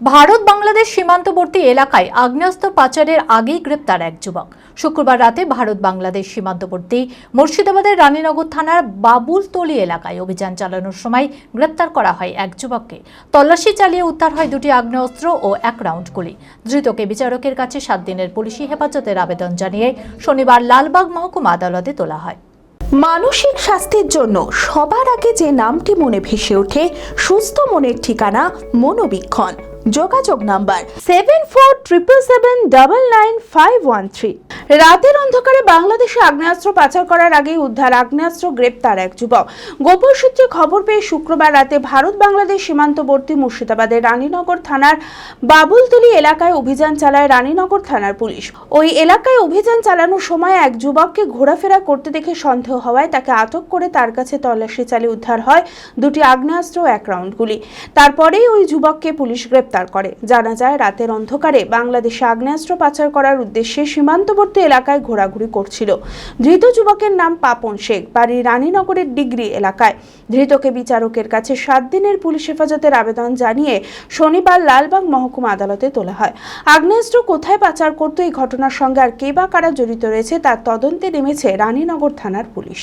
ভারত বাংলাদেশ সীমান্তবর্তী এলাকায় আগ্নেয়াস্ত্র পাচারের আগেই গ্রেপ্তার এক যুবক। শুক্রবার রাতে ভারত বাংলাদেশ সীমান্তবর্তী মুর্শিদাবাদের রানীনগর থানার বাবুলতলি এলাকায় অভিযান চালানোর সময় গ্রেপ্তার করা হয় এক যুবককে। তল্লাশি চালিয়ে উদ্ধার হয় দুটি আগ্নেয়াস্ত্র ও এক রাউন্ড গুলি। ধৃতকে বিচারকের কাছে সাত দিনের পুলিশি হেফাজতের আবেদন জানিয়ে শনিবার লালবাগ মহকুমা আদালতে তোলা হয়। মানসিক স্বাস্থ্যের জন্য সবার আগে যে নামটি মনে ভেসে ওঠে, সুস্থ মনের ঠিকানা মনোবীক্ষণ। যোগাযোগ number seven four triple seven double nine five one three রাতের অন্ধকারে বাংলাদেশে আগ্নেয়াস্ত্র পাচার করার আগেই উদ্ধার আগ্নেয়াস্ত্র গ্রেপ্তার এক যুবক। গোপন সূত্রে খবর পেয়ে শুক্রবার রাতে ভারত বাংলাদেশ সীমান্তবর্তী মুর্শিদাবাদের রানীনগর থানার বাবুলতলি এলাকায় অভিযান চালায় রানীনগর থানার পুলিশ। ওই এলাকায় অভিযান চালানোর সময় এক যুবককে ঘোরাফেরা করতে দেখে সন্দেহ হওয়ায় তাকে আটক করে তার কাছে তল্লাশি চালিয়ে উদ্ধার হয় দুটি আগ্নেয়াস্ত্র এক রাউন্ড গুলি তারপরেই ওই যুবককে পুলিশ গ্রেপ্তার করে। জানা যায়, রাতের অন্ধকারে বাংলাদেশে আগ্নেয়াস্ত্র পাচার করার উদ্দেশ্যে সীমান্তবর্তী এলাকায় ঘোরাঘুরি করছিল। ধৃত যুবকের নাম পাপন শেখ, বাড়ি রানীনগরের ডিগ্রি এলাকায়। ধৃতকে বিচারকের কাছে সাত দিনের পুলিশ হেফাজতের আবেদন জানিয়ে শনিবার লালবাগ মহকুমা আদালতে তোলা হয়। আগ্নেয়াস্ত্র কোথায় পাচার করতো এই ঘটনার সঙ্গে আর কে বা কারা জড়িত রয়েছে, তার তদন্তে নেমেছে রানীনগর থানার পুলিশ।